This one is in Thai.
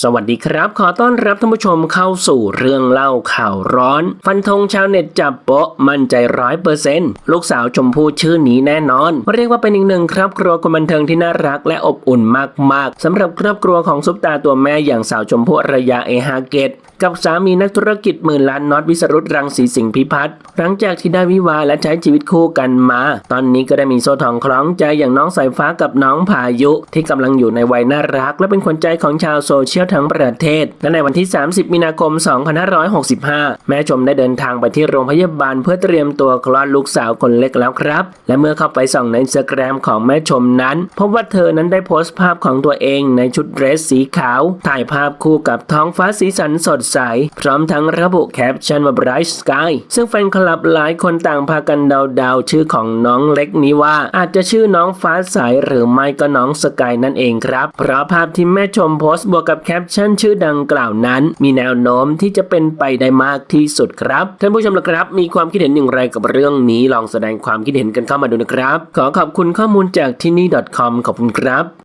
สวัสดีครับ ขอต้อนรับท่านผู้ชมเข้าสู่เรื่องเล่าข่าวร้อน ฟันธงชาวเน็ตจับโป๊ะมั่นใจร้อยเปอร์เซ็นต์ลูกสาวชมพู่ชื่อนี้แน่นอน เรียกว่าเป็นอีกหนึ่งครอบครัวคนบันเทิงที่น่ารักและอบอุ่นมากๆสำหรับครอบครัวของซุปตาตัวแม่อย่างสาวชมพู่อารยาเอฮาเกตกับสามีนักธุรกิจหมื่นล้านน็อตวิสรุตรังสีสิงห์พิพัฒน์หลังจากที่ได้วิวาและใช้ชีวิตคู่กันมา ตอนนี้ก็ได้มีโซ่ทองคล้องใจอย่างน้องสายฟ้ากับน้องพายุ ที่กำลังอยู่ในวัยน่ารัก และเป็นขวัญใจของชาวโซเชียลทั้งประเทศ และในวันที่ 30 มีนาคม 2565 แม่ชมได้เดินทางไปที่โรงพยาบาลเพื่อเตรียมตัวคลอดลูกสาวคนเล็กแล้วครับ และเมื่อเข้าไปส่องในอินสตาแกรมของแม่ชมนั้น พบว่าเธอนั้นได้โพสต์ภาพของตัวเองในชุดเดรสสีขาว ถ่ายภาพคู่กับท้องฟ้าสีสันสดใส พร้อมทั้งระบุแคปชั่นว่า Bright Sky ซึ่งแฟนคลับหลายคนต่างพากันเดาๆชื่อของน้องเล็กนี้ว่า อาจจะชื่อน้องฟ้าใสหรือไม่ก็น้องสกายนั่นเองครับ เพราะภาพที่แม่ชมโพสต์บวกกับแคปชั่นชื่อดังกล่าวนั้น มีแนวโน้มที่จะเป็นไปได้มากที่สุดครับท่านผู้ชมละครับ มีความคิดเห็นอย่างไรกับเรื่องนี้ลองแสดงความคิดเห็นกันเข้ามาดูนะครับ ขอขอบคุณข้อมูลจากที่นี่ .com ขอบคุณครับ